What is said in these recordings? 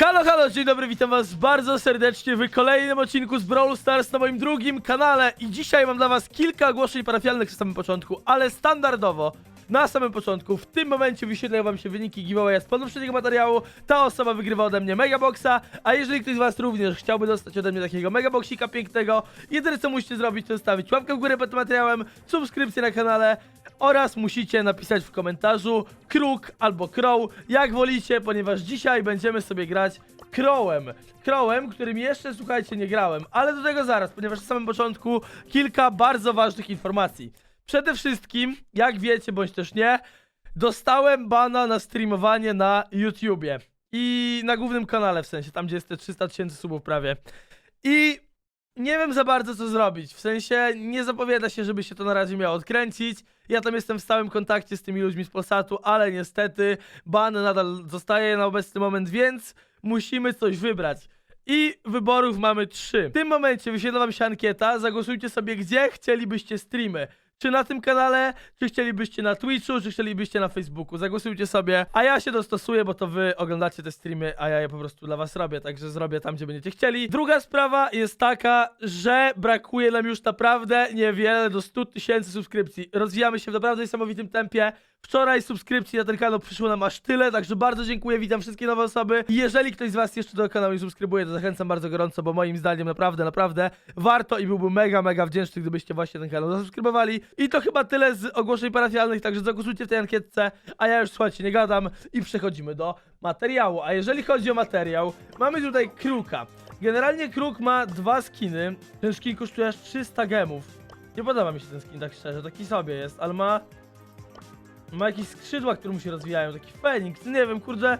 Halo, halo, dzień dobry, witam was bardzo serdecznie w kolejnym odcinku z Brawl Stars na moim drugim kanale. I dzisiaj mam dla was kilka ogłoszeń parafialnych na samym początku, ale standardowo na samym początku, w tym momencie wyświetlają wam się wyniki giveawaya z poprzedniego materiału, ta osoba wygrywa ode mnie Megaboxa, a jeżeli ktoś z was również chciałby dostać ode mnie takiego Megaboxika pięknego, jedyne co musicie zrobić to zostawić łapkę w górę pod tym materiałem, subskrypcję na kanale, oraz musicie napisać w komentarzu kruk albo crow, jak wolicie, ponieważ dzisiaj będziemy sobie grać crowem. Crowem, którym jeszcze, słuchajcie, nie grałem, ale do tego zaraz, ponieważ na samym początku kilka bardzo ważnych informacji. Przede wszystkim, jak wiecie, bądź też nie, dostałem bana na streamowanie na YouTubie i na głównym kanale, w sensie, tam gdzie jest te 300 tysięcy subów prawie. I nie wiem za bardzo co zrobić. W sensie nie zapowiada się, żeby się to na razie miało odkręcić. Ja tam jestem w stałym kontakcie z tymi ludźmi z Polsatu, ale niestety ban nadal zostaje na obecny moment, więc musimy coś wybrać. I wyborów mamy trzy. W tym momencie wyświetla wam się ankieta. Zagłosujcie sobie, gdzie chcielibyście streamy. Czy na tym kanale, czy chcielibyście na Twitchu, czy chcielibyście na Facebooku. Zagłosujcie sobie, a ja się dostosuję, bo to wy oglądacie te streamy, a ja je po prostu dla was robię, także zrobię tam, gdzie będziecie chcieli. Druga sprawa jest taka, że brakuje nam już naprawdę niewiele do 100 tysięcy subskrypcji. Rozwijamy się w naprawdę niesamowitym tempie. Wczoraj subskrypcji na ten kanał przyszło nam aż tyle, także bardzo dziękuję, witam wszystkie nowe osoby. Jeżeli ktoś z was jeszcze do kanału nie subskrybuje, to zachęcam bardzo gorąco, bo moim zdaniem naprawdę, naprawdę warto i byłbym mega, mega wdzięczny, gdybyście właśnie ten kanał zasubskrybowali. I to chyba tyle z ogłoszeń parafialnych, także zagłosujcie w tej ankietce, a ja już słuchajcie, nie gadam i przechodzimy do materiału. A jeżeli chodzi o materiał, mamy tutaj kruka. Generalnie kruk ma dwa skiny, ten skin kosztuje aż 300 gemów. Nie podoba mi się ten skin tak szczerze, taki sobie jest, ale ma ma jakieś skrzydła, które mu się rozwijają, taki Feniks, nie wiem, kurde.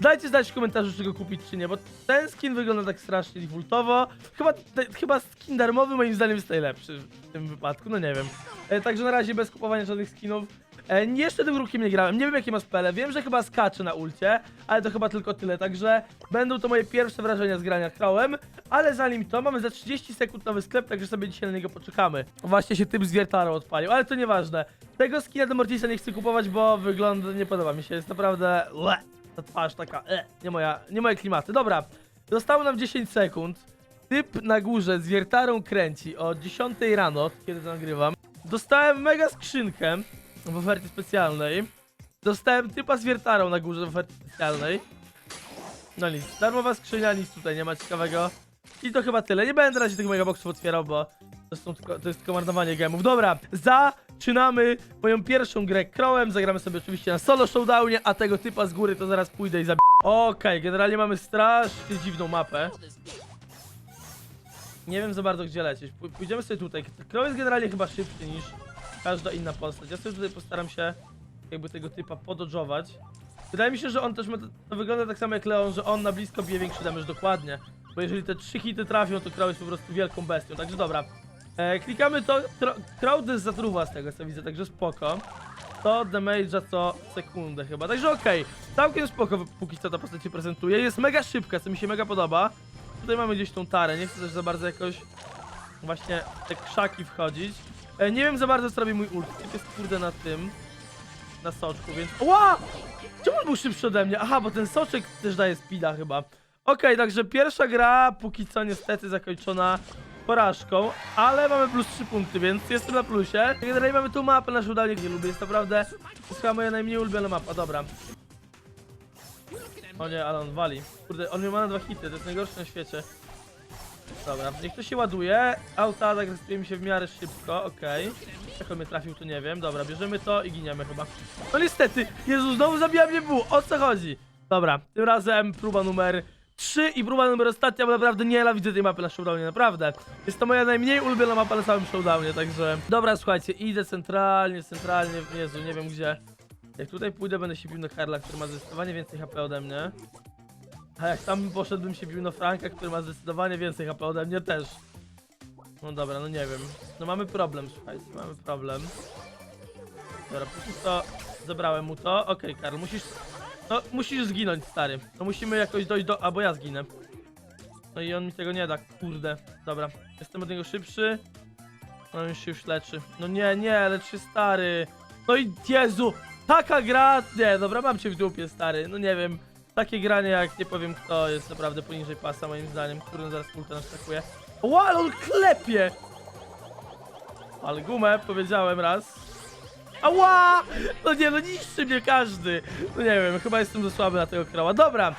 Dajcie znać w komentarzu, czy go kupić, czy nie, bo ten skin wygląda tak strasznie defaultowo. Chyba, te, chyba skin darmowy moim zdaniem jest najlepszy w tym wypadku, no nie wiem. E, także na razie bez kupowania żadnych skinów. E, jeszcze tym rukiem nie grałem, nie wiem jakie ma spele, wiem, że chyba skacze na ulcie, ale to chyba tylko tyle, także będą to moje pierwsze wrażenia z grania Crowem, ale zanim to, mamy za 30 sekund nowy sklep, także sobie dzisiaj na niego poczekamy. Właśnie się typ z wiertarą odpalił, ale to nieważne. Tego skina do Mortisa nie chcę kupować, bo wygląda, nie podoba mi się, jest naprawdę... Le, ta twarz taka, e, nie moja, nie moje klimaty. Dobra, zostało nam 10 sekund. Typ na górze z wiertarą kręci o 10 rano, kiedy to nagrywam. Dostałem mega skrzynkę w ofercie specjalnej. Dostałem typa z wiertarą na górze w ofercie specjalnej. No nic, darmowa skrzynia, nic tutaj nie ma ciekawego. I to chyba tyle. Nie będę na razie tych megaboxów otwierał, bo to, są tylko, to jest tylko marnowanie gemów. Dobra, zaczynamy moją pierwszą grę Crowem. Zagramy sobie oczywiście na solo showdownie, a tego typa z góry to zaraz pójdę i zabiję. Okej, generalnie mamy strasznie dziwną mapę. Nie wiem za bardzo gdzie lecieć. Pój- Pójdziemy sobie tutaj. Crow jest generalnie chyba szybszy niż każda inna postać. Ja sobie tutaj postaram się jakby tego typa pododżować. Wydaje mi się, że on też ma, to wygląda tak samo jak Leon, że on na blisko bije większy damage dokładnie. Bo jeżeli te trzy hity trafią, to Crow jest po prostu wielką bestią. Także dobra. E, klikamy to. Tro- Crow to jest zatruwa z tego co widzę, także spoko. To damage'a co sekundę chyba. Także okej. Całkiem spoko póki co ta postać się prezentuje. Jest mega szybka, co mi się mega podoba. Tutaj mamy gdzieś tą tarę. Nie chcę też za bardzo jakoś właśnie te krzaki wchodzić. E, nie wiem za bardzo co robi mój ult. Typ jest kurde na tym. Na soczku, więc... Ła! Czemu on był szybszy ode mnie? Aha, bo ten soczek też daje speeda chyba. Okej, także pierwsza gra póki co niestety zakończona porażką, ale mamy plus 3 punkty, więc jestem na plusie. Generalnie mamy tu mapę na showdownie, nie lubię, jest naprawdę to jest chyba moja najmniej ulubiona mapa, dobra. O nie, ale on wali. Kurde, on ma na dwa hity, to jest najgorsze na świecie. Dobra, niech to się ładuje. Autoatak rozpije mi się w miarę szybko, okej. Jak on mnie trafił, to nie wiem. Dobra, bierzemy to i giniemy chyba. No niestety, Jezu, znowu zabija mnie bu. O co chodzi? Dobra, tym razem próba numer 3 i próba numer ostatnia, bo naprawdę nienawidzę tej mapy na showdownie, naprawdę. Jest to moja najmniej ulubiona mapa na całym showdownie, także... Dobra, słuchajcie, idę centralnie, centralnie, Jezu, nie wiem gdzie. Jak tutaj pójdę, będę się bił na Karla, który ma zdecydowanie więcej HP ode mnie. A jak tam poszedłbym się bił na Franka, który ma zdecydowanie więcej HP ode mnie też. No dobra, no nie wiem. No mamy problem, słuchajcie, mamy problem. Dobra, póki co zabrałem mu to. Okej, Karl, musisz... No, musisz zginąć, stary. No musimy jakoś dojść do... Albo ja zginę. No i on mi tego nie da, kurde. Dobra, jestem od niego szybszy. No już się już leczy. No nie, nie, leczy stary. No i Jezu, taka gra... Nie, dobra, mam cię w dupie, stary. No nie wiem. Takie granie jak nie powiem kto jest naprawdę poniżej pasa moim zdaniem, który zaraz ulta nas atakuje. Ale on klepie! Ale gumę, powiedziałem raz. Ała! No nie, no niszczy mnie każdy. No nie wiem, chyba jestem za słaby na tego kroła. Dobra,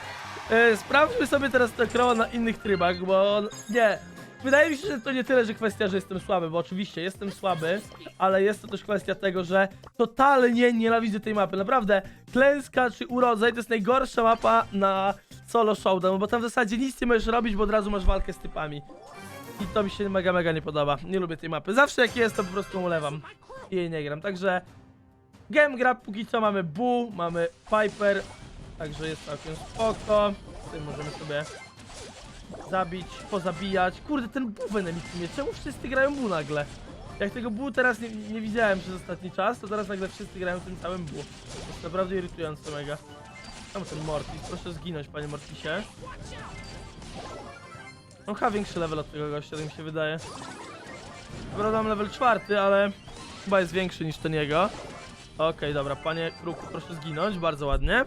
e, sprawdźmy sobie teraz tego kroła na innych trybach, bo on... nie. Wydaje mi się, że to nie tyle, że kwestia, że jestem słaby, bo oczywiście jestem słaby, ale jest to też kwestia tego, że totalnie nienawidzę tej mapy. Naprawdę, klęska czy urodzaj to jest najgorsza mapa na solo showdown, bo tam w zasadzie nic nie możesz robić, bo od razu masz walkę z typami. I to mi się mega, mega nie podoba. Nie lubię tej mapy. Zawsze jak jest, to po prostu ulewam. I jej nie gram. Także game gra póki co mamy Bu, mamy Piper. Także jest całkiem spoko. Tutaj możemy sobie zabić, pozabijać. Kurde, ten Bu Venomity mnie. Czemu wszyscy grają Bu nagle? Jak tego Bu teraz nie, nie widziałem przez ostatni czas, to teraz nagle wszyscy grają tym całym Bu. To jest naprawdę irytujące mega. Tam ten Mortis, proszę zginąć panie Mortisie. On chyba większy level od tego gościa, tak mi się wydaje. Dobra, mam level czwarty, ale chyba jest większy niż ten jego. Okej, dobra, panie Kruku, proszę zginąć, bardzo ładnie.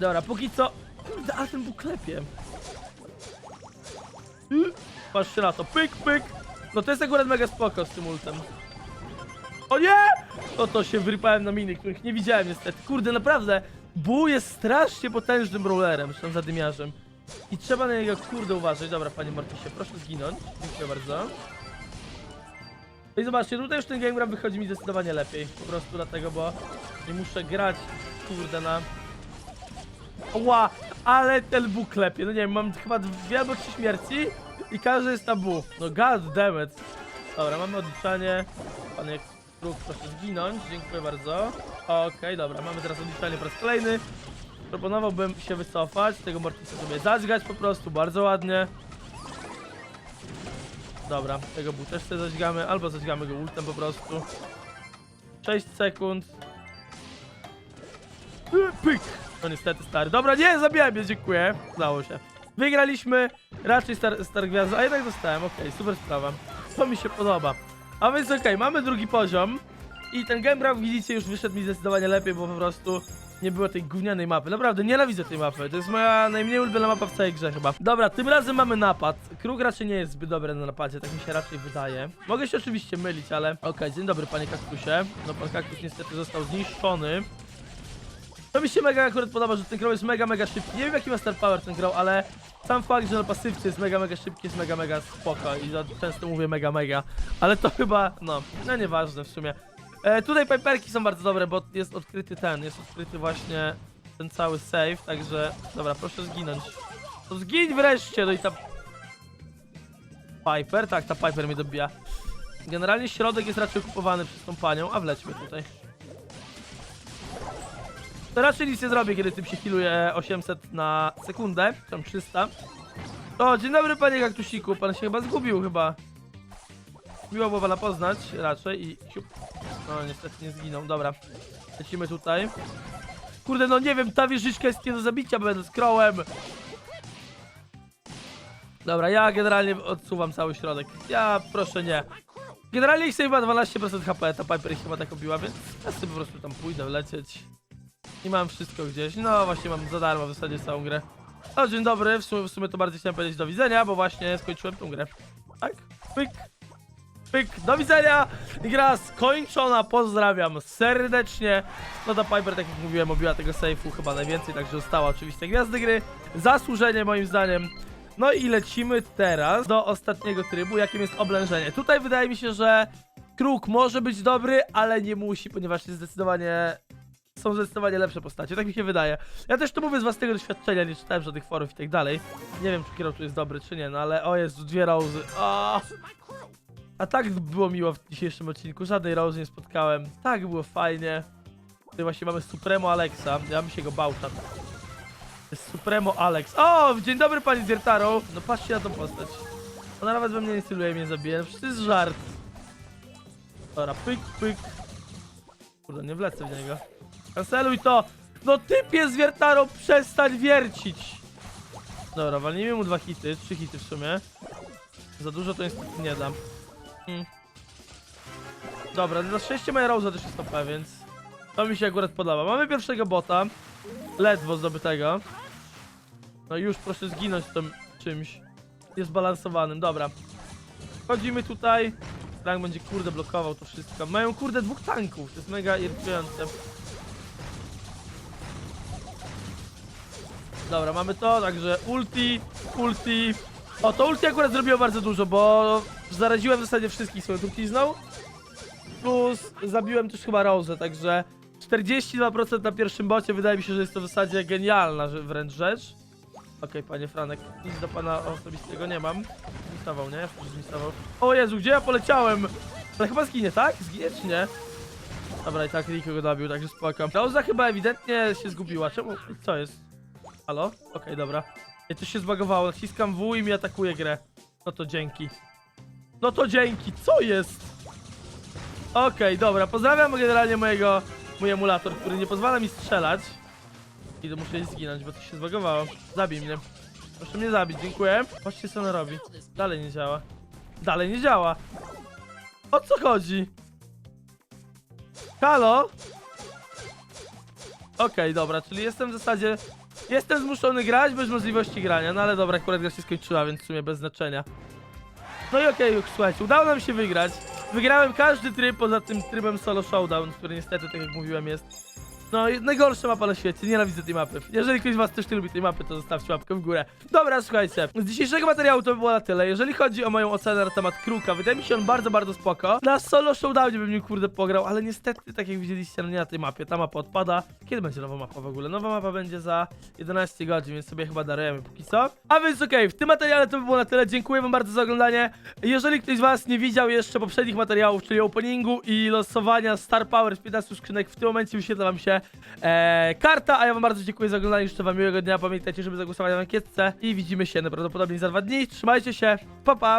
Dobra, póki co... Kurde, a ten był klepie. Patrzcie na to, pyk, pyk. No to jest akurat mega spoko z tym ultem. O nie! No to się wyrypałem na miny, których nie widziałem niestety. Kurde, naprawdę, Bu jest strasznie potężnym rollerem, zresztą zadymiarzem. I trzeba na niego kurde uważać. Dobra, panie Mortisie, proszę zginąć. Dziękuję bardzo. No I zobaczcie, tutaj już ten game gram wychodzi mi zdecydowanie lepiej. Po prostu dlatego, bo nie muszę grać, kurde, na... Ła, ale ten bu klepie. No nie wiem, mam chyba dwie albo trzy śmierci i każdy jest na bu. No god damn it. Dobra, mamy odliczanie. Panie Kruk, proszę zginąć. Dziękuję bardzo. Okej, dobra, mamy teraz odliczanie po raz kolejny. Proponowałbym się wycofać, tego Mortisa sobie zadźgać po prostu, bardzo ładnie. Dobra, tego bu też sobie zadźgamy, albo zadźgamy go ultem po prostu. 6 sekund. Pyk! No niestety stary. Dobra, nie, zabijaj mnie, dziękuję. Udało się. Wygraliśmy, raczej star, star gwiazda, a jednak dostałem, okej, super sprawa. To mi się podoba. A więc okej, mamy drugi poziom. I ten game jak widzicie, już wyszedł mi zdecydowanie lepiej, bo po prostu nie było tej gównianej mapy. Naprawdę, nienawidzę tej mapy. To jest moja najmniej ulubiona mapa w całej grze chyba. Dobra, tym razem mamy napad. Kruk raczej nie jest zbyt dobry na napadzie, tak mi się raczej wydaje. Mogę się oczywiście mylić, ale... Okej, dzień dobry panie kaktusie. No pan kaktus niestety został zniszczony. To mi się mega akurat podoba, że ten crow jest mega, mega szybki. Nie wiem jaki ma star power ten crow, ale sam fakt, że na pasywce jest mega, mega szybki, jest mega, mega spoko i za- często mówię mega, mega. Ale to chyba, no, no nieważne w sumie. E, tutaj piperki są bardzo dobre, bo jest odkryty ten, jest odkryty właśnie ten cały save, także dobra, proszę zginąć. To zgiń wreszcie, no i ta... Piper? Tak, ta Piper mnie dobija. Generalnie środek jest raczej okupowany przez tą panią, a wlećmy tutaj. To raczej nic nie zrobię, kiedy tym się healuje 800 na sekundę, tam 300. O, dzień dobry panie kaktusiku, pan się chyba zgubił chyba. Miło było pana poznać raczej i siup. No niestety nie zginął, dobra. Lecimy tutaj. Kurde, no nie wiem, ta wieżyczka jest nie do zabicia, będę z krołem. Dobra, ja generalnie odsuwam cały środek. Ja proszę nie. Generalnie ich sobie ma 12% HP, ta Piper ich chyba tak obiła, więc ja sobie po prostu tam pójdę lecieć. I mam wszystko gdzieś. No właśnie mam za darmo w zasadzie całą grę. O, dzień dobry, w sumie, w sumie to bardziej chciałem powiedzieć do widzenia, bo właśnie skończyłem tą grę. Tak? Pyk. Pyk, do widzenia! Gra skończona, pozdrawiam serdecznie. No ta Piper, tak jak mówiłem, obiła tego safe'u chyba najwięcej, także została oczywiście gwiazdy gry. Zasłużenie moim zdaniem. No i lecimy teraz do ostatniego trybu, jakim jest oblężenie. Tutaj wydaje mi się, że Kruk może być dobry, ale nie musi, ponieważ jest zdecydowanie są zdecydowanie lepsze postacie, tak mi się wydaje. Ja też to mówię z własnego doświadczenia, nie czytałem żadnych forów i tak dalej. Nie wiem, czy kierowca jest dobry, czy nie, no ale o Jezu, dwie rozy. O! A tak było miło w dzisiejszym odcinku, żadnej rozy nie spotkałem. Tak było fajnie. Tutaj właśnie mamy Supremo Alexa, ja bym się go bał czat. Supremo Alex. O, dzień dobry pani Ziertaro. No patrzcie na tą postać. Ona nawet we mnie nie styluje, mnie zabije. Przecież to jest żart. Dobra, pyk, pyk. Kurde, nie wlecę w niego. Kanceluj to! No typie z wiertarą, przestań wiercić! Dobra, walnijmy mu dwa hity, trzy hity w sumie. Za dużo to niestety nie dam. Hmm. Dobra, na szczęście moja Rosa też jest OP, więc to mi się akurat podoba. Mamy pierwszego bota. Ledwo zdobytego. No już proszę zginąć tym czymś niezbalansowanym, dobra. Wchodzimy tutaj. Tank będzie kurde blokował to wszystko. Mają kurde dwóch tanków, to jest mega irytujące. Dobra, mamy to, także ulti, ulti. O, to ulti akurat zrobiło bardzo dużo, bo zaraziłem w zasadzie wszystkich swoją trucizną. Plus zabiłem też chyba Rose, także 42% na pierwszym bocie, wydaje mi się, że jest to w zasadzie genialna że- wręcz rzecz. Okej, panie Franek, nic do pana osobistego nie mam. Zmistował, nie? Już zmistował. O Jezu, gdzie ja poleciałem? Ale chyba zginie, tak? Zginie czy nie? Dobra, i tak Rico go dobił, także spoko. Rosa chyba ewidentnie się zgubiła. Czemu? Co jest? Halo? Okej, dobra. Ja to się zbagowało, naciskam W i mi atakuje grę. No to dzięki. No to dzięki, co jest? Okej, dobra, pozdrawiam generalnie mojego, mój emulator, który nie pozwala mi strzelać. I to muszę zginąć, bo to się zbagowało. Zabij mnie. Proszę mnie zabić, dziękuję. Patrzcie co ona robi. Dalej nie działa. Dalej nie działa. O co chodzi? Halo? Okej, dobra, czyli jestem w zasadzie... Jestem zmuszony grać bez możliwości grania, no ale dobra, akurat gra się skończyła, więc w sumie bez znaczenia. No i okej, słuchajcie, udało nam się wygrać. Wygrałem każdy tryb poza tym trybem solo showdown, który niestety, tak jak mówiłem, jest no najgorsza mapa na świecie, nienawidzę tej mapy. Jeżeli ktoś z was też nie lubi tej mapy, to zostawcie łapkę w górę. Dobra, słuchajcie, z dzisiejszego materiału to by było na tyle. Jeżeli chodzi o moją ocenę na temat Kruka, wydaje mi się on bardzo, bardzo spoko. Na solo showdownie bym nim kurde pograł, ale niestety, tak jak widzieliście, no nie na tej mapie, ta mapa odpada. Kiedy będzie nowa mapa w ogóle? Nowa mapa będzie za 11 godzin, więc sobie chyba darujemy póki co. A więc okej, w tym materiale to by było na tyle. Dziękuję wam bardzo za oglądanie. Jeżeli ktoś z was nie widział jeszcze poprzednich materiałów, czyli openingu i losowania Star Power z 15 skrzynek, w tym momencie wyświetla wam się e, karta, a ja wam bardzo dziękuję za oglądanie, życzę wam miłego dnia, pamiętajcie, żeby zagłosować na ankietce i widzimy się najprawdopodobniej za dwa dni, trzymajcie się, pa pa!